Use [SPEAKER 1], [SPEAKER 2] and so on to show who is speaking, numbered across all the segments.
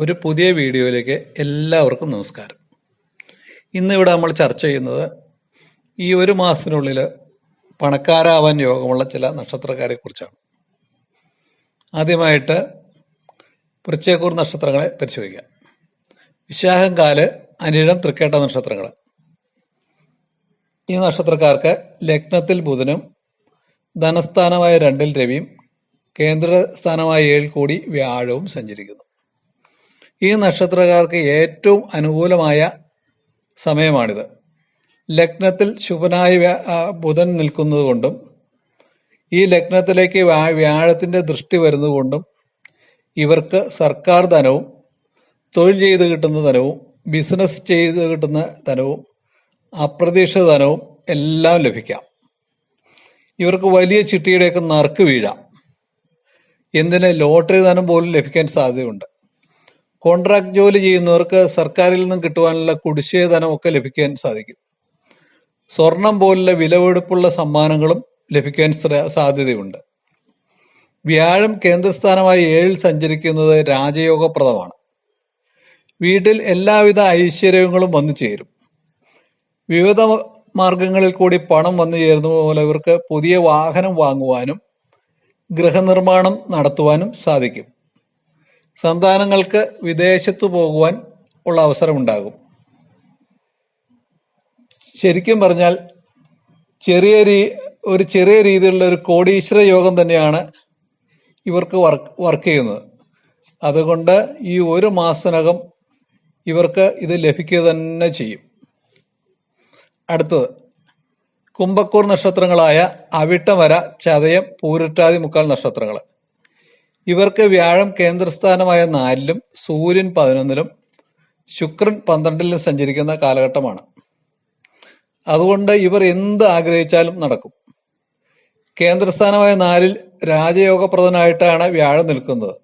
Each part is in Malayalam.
[SPEAKER 1] ഒരു പുതിയ വീഡിയോയിലേക്ക് എല്ലാവർക്കും നമസ്കാരം. ഇന്നിവിടെ നമ്മൾ ചർച്ച ചെയ്യുന്നത് ഈ ഒരു മാസത്തിനുള്ളിൽ പണക്കാരാവാൻ യോഗമുള്ള ചില നക്ഷത്രക്കാരെ കുറിച്ചാണ് ആദ്യമായിട്ട് പൃച്ചേക്കൂർ നക്ഷത്രങ്ങളെ പരിശോധിക്കാം. വിശാഖം കാൽ അനിഴം തൃക്കേട്ട നക്ഷത്രങ്ങൾ ഈ നക്ഷത്രക്കാർക്ക് ലഗ്നത്തിൽ ബുധനും ധനസ്ഥാനമായ രണ്ടിൽ രവിയും കേന്ദ്രസ്ഥാനമായ ഏഴിൽ കൂടി വ്യാഴവും സഞ്ചരിക്കുന്നു. ഈ നക്ഷത്രക്കാർക്ക് ഏറ്റവും അനുകൂലമായ സമയമാണിത്. ലഗ്നത്തിൽ ശുഭനായ ബുധൻ നിൽക്കുന്നതുകൊണ്ടും ഈ ലഗ്നത്തിലേക്ക് വ്യാഴത്തിന്റെ ദൃഷ്ടി വരുന്നതുകൊണ്ടും ഇവർക്ക് സർക്കാർ ധനവും തൊഴിൽ ചെയ്ത് കിട്ടുന്ന ധനവും ബിസിനസ് ചെയ്ത് കിട്ടുന്ന ധനവും അപ്രതീക്ഷിത ധനവും എല്ലാം ലഭിക്കാം. ഇവർക്ക് വലിയ ചിട്ടിയുടെയൊക്കെ നറുക്ക് വീഴാം. എന്തിന്? ലോട്ടറി ധനം പോലും ലഭിക്കാൻ സാധ്യതയുണ്ട്. കോൺട്രാക്ട് ജോലി ചെയ്യുന്നവർക്ക് സർക്കാരിൽ നിന്നും കിട്ടുവാനുള്ള കുടിശ്ശിക ഒക്കെ ലഭിക്കാൻ സാധിക്കും. സ്വർണം പോലുള്ള വിലവെടുപ്പുള്ള സമ്മാനങ്ങളും ലഭിക്കാൻ സാധ്യതയുണ്ട്. വ്യാഴം കേന്ദ്രസ്ഥാനമായി ഏഴിൽ സഞ്ചരിക്കുന്നത് രാജയോഗപ്രദമാണ്. വീട്ടിൽ എല്ലാവിധ ഐശ്വര്യങ്ങളും വന്നു ചേരും. വിവിധ മാർഗങ്ങളിൽ കൂടി പണം വന്നു ചേരുന്ന പോലെ ഇവർക്ക് പുതിയ വാഹനം വാങ്ങുവാനും ഗൃഹനിർമ്മാണം നടത്തുവാനും സാധിക്കും. സന്താനങ്ങൾക്ക് വിദേശത്ത് പോകുവാൻ ഉള്ള അവസരമുണ്ടാകും. ശരിക്കും പറഞ്ഞാൽ ചെറിയ രീ ഒരു ചെറിയ രീതിയിലുള്ള ഒരു കോടീശ്വര യോഗം തന്നെയാണ് ഇവർക്ക് വർക്ക് വർക്ക് ചെയ്യുന്നത്. അതുകൊണ്ട് ഈ ഒരു മാസത്തിനകം ഇവർക്ക് ഇത് ലഭിക്കുക തന്നെ ചെയ്യും. അടുത്തത് കുംഭക്കൂർ നക്ഷത്രങ്ങളായ അവിട്ടമര ചതയം പൂരിട്ടാതി മുക്കാൽ നക്ഷത്രങ്ങൾ ഇവർക്ക് വ്യാഴം കേന്ദ്രസ്ഥാനമായ നാലിലും സൂര്യൻ പതിനൊന്നിലും ശുക്രൻ പന്ത്രണ്ടിലും സഞ്ചരിക്കുന്ന കാലഘട്ടമാണ്. അതുകൊണ്ട് ഇവർ എന്ത് ആഗ്രഹിച്ചാലും നടക്കും. കേന്ദ്രസ്ഥാനമായ നാലിൽ രാജയോഗപ്രദനായിട്ടാണ് വ്യാഴം നിൽക്കുന്നത്.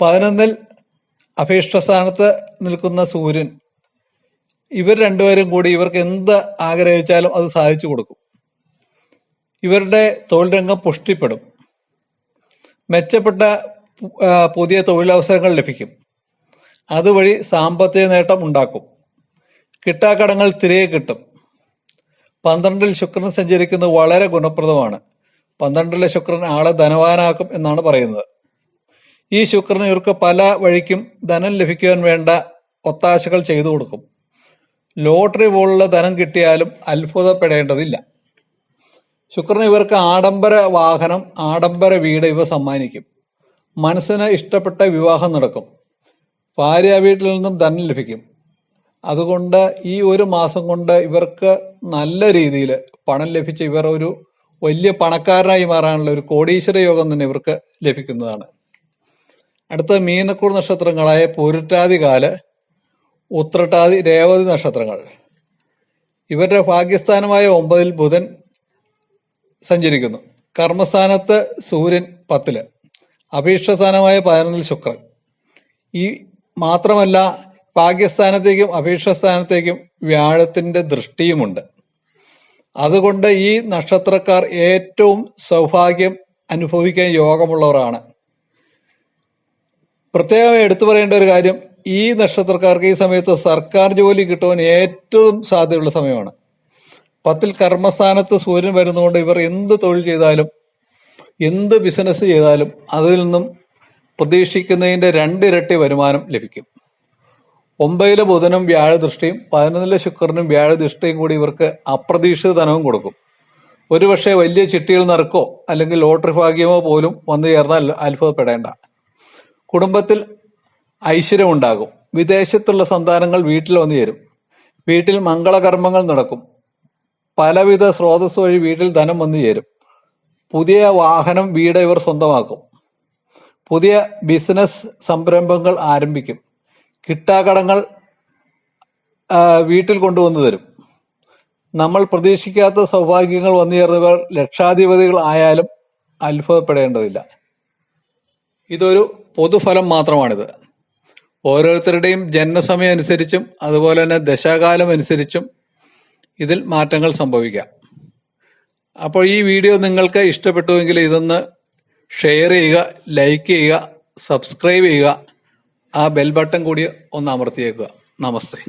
[SPEAKER 1] പതിനൊന്നിൽ അഭീഷ്ടസ്ഥാനത്ത് നിൽക്കുന്ന സൂര്യൻ ഇവർ രണ്ടുപേരും കൂടി ഇവർക്ക് എന്ത് ആഗ്രഹിച്ചാലും അത് സാധിച്ചു കൊടുക്കും. ഇവരുടെ തൊഴിൽ രംഗം പുഷ്ടിപ്പെടും. മെച്ചപ്പെട്ട പുതിയ തൊഴിലവസരങ്ങൾ ലഭിക്കും. അതുവഴി സാമ്പത്തിക നേട്ടം ഉണ്ടാക്കും. കിട്ടാക്കടങ്ങൾ തിരികെ കിട്ടും. പന്ത്രണ്ടിൽ ശുക്രൻ സഞ്ചരിക്കുന്നത് വളരെ ഗുണപ്രദമാണ്. പന്ത്രണ്ടിലെ ശുക്രൻ ആളെ ധനവാനാക്കും എന്നാണ് പറയുന്നത്. ഈ ശുക്രൻ ഇവർക്ക് പല വഴിക്കും ധനം ലഭിക്കുവാൻ വേണ്ട ഒത്താശകൾ ചെയ്തു കൊടുക്കും. ലോട്ടറി പോലുള്ള ധനം കിട്ടിയാലും അത്ഭുതപ്പെടേണ്ടതില്ല. ശുക്രൻ ഇവർക്ക് ആഡംബര വാഹനം ആഡംബര വീട് ഇവ സമ്മാനിക്കും. മനസ്സിന് ഇഷ്ടപ്പെട്ട വിവാഹം നടക്കും. ഭാര്യ വീട്ടിൽ നിന്നും ധനം ലഭിക്കും. അതുകൊണ്ട് ഈ ഒരു മാസം കൊണ്ട് ഇവർക്ക് നല്ല രീതിയിൽ പണം ലഭിച്ച് ഇവർ ഒരു വലിയ പണക്കാരനായി മാറാനുള്ള ഒരു കോടീശ്വര യോഗം തന്നെ ഇവർക്ക് ലഭിക്കുന്നതാണ്. അടുത്ത മീനക്കൂർ നക്ഷത്രങ്ങളായ പൂരിട്ടാതി കാൽ ഉത്രട്ടാതി രേവതി നക്ഷത്രങ്ങൾ. ഇവരുടെ ഭാഗ്യസ്ഥാനമായ ഒമ്പതിൽ ബുധൻ സഞ്ചരിക്കുന്നു. കർമ്മസ്ഥാനത്ത് സൂര്യൻ പത്തിൽ. അഭീഷ്ടസ്ഥാനമായ പതിനൊന്നിൽ ശുക്രൻ. ഈ മാത്രമല്ല ഭാഗ്യസ്ഥാനത്തേക്കും അഭീഷ്ടസ്ഥാനത്തേക്കും വ്യാഴത്തിന്റെ ദൃഷ്ടിയുമുണ്ട്. അതുകൊണ്ട് ഈ നക്ഷത്രക്കാർ ഏറ്റവും സൗഭാഗ്യം അനുഭവിക്കാൻ യോഗമുള്ളവരാണ്. പ്രത്യേകം എടുത്തു പറയേണ്ട ഒരു കാര്യം ഈ നക്ഷത്രക്കാർക്ക് ഈ സമയത്ത് സർക്കാർ ജോലി കിട്ടുവാൻ ഏറ്റവും സാധ്യതയുള്ള സമയമാണ്. പത്തിൽ കർമ്മസ്ഥാനത്ത് സൂര്യൻ വരുന്നതുകൊണ്ട് ഇവർ എന്ത് തൊഴിൽ ചെയ്താലും എന്ത് ബിസിനസ് ചെയ്താലും അതിൽ നിന്നും പ്രതീക്ഷിക്കുന്നതിന്റെ രണ്ടിരട്ടി വരുമാനം ലഭിക്കും. ഒമ്പതിലെ ബുധനും വ്യാഴദൃഷ്ടിയും പതിനൊന്നിലെ ശുക്രനും വ്യാഴദൃഷ്ടിയും കൂടി ഇവർക്ക് അപ്രതീക്ഷിത ധനവും കൊടുക്കും. ഒരുപക്ഷെ വലിയ ചിട്ടികൾ നിറക്കോ അല്ലെങ്കിൽ ലോട്ടറി ഭാഗ്യമോ പോലും വന്നു ചേർന്നാൽ അത്ഭുതപ്പെടേണ്ട. കുടുംബത്തിൽ ഐശ്വര്യമുണ്ടാകും വിദേശത്തുള്ള സന്താനങ്ങൾ വീട്ടിൽ വന്നു ചേരും. വീട്ടിൽ മംഗളകർമ്മങ്ങൾ നടക്കും. പലവിധ സ്രോതസ് വഴി വീട്ടിൽ ധനം വന്നു ചേരും. പുതിയ വാഹനം വീട് ഇവർ സ്വന്തമാക്കും. പുതിയ ബിസിനസ് സംരംഭങ്ങൾ ആരംഭിക്കും. കിട്ടാക്കടങ്ങൾ വീട്ടിൽ കൊണ്ടുവന്നു തരും. നമ്മൾ പ്രതീക്ഷിക്കാത്ത സൗഭാഗ്യങ്ങൾ വന്നു ചേർന്നവർ ലക്ഷാധിപതികൾ ആയാലും അത്ഭുതപ്പെടേണ്ടതില്ല. ഇതൊരു പൊതുഫലം മാത്രമാണിത്. ഓരോരുത്തരുടെയും ജന്മസമയം അനുസരിച്ചും അതുപോലെ തന്നെ ദശാകാലം അനുസരിച്ചും ഇതിൽ മാറ്റങ്ങൾ സംഭവിക്കാം. അപ്പോൾ ഈ വീഡിയോ നിങ്ങൾക്ക് ഇഷ്ടപ്പെട്ടുവെങ്കിൽ ഇതൊന്ന് ഷെയർ ചെയ്യുക ലൈക്ക് ചെയ്യുക സബ്സ്ക്രൈബ് ചെയ്യുക. ആ ബെൽ ബട്ടൺ കൂടി ഒന്ന് അമർത്തിയേക്കുക. നമസ്തേ.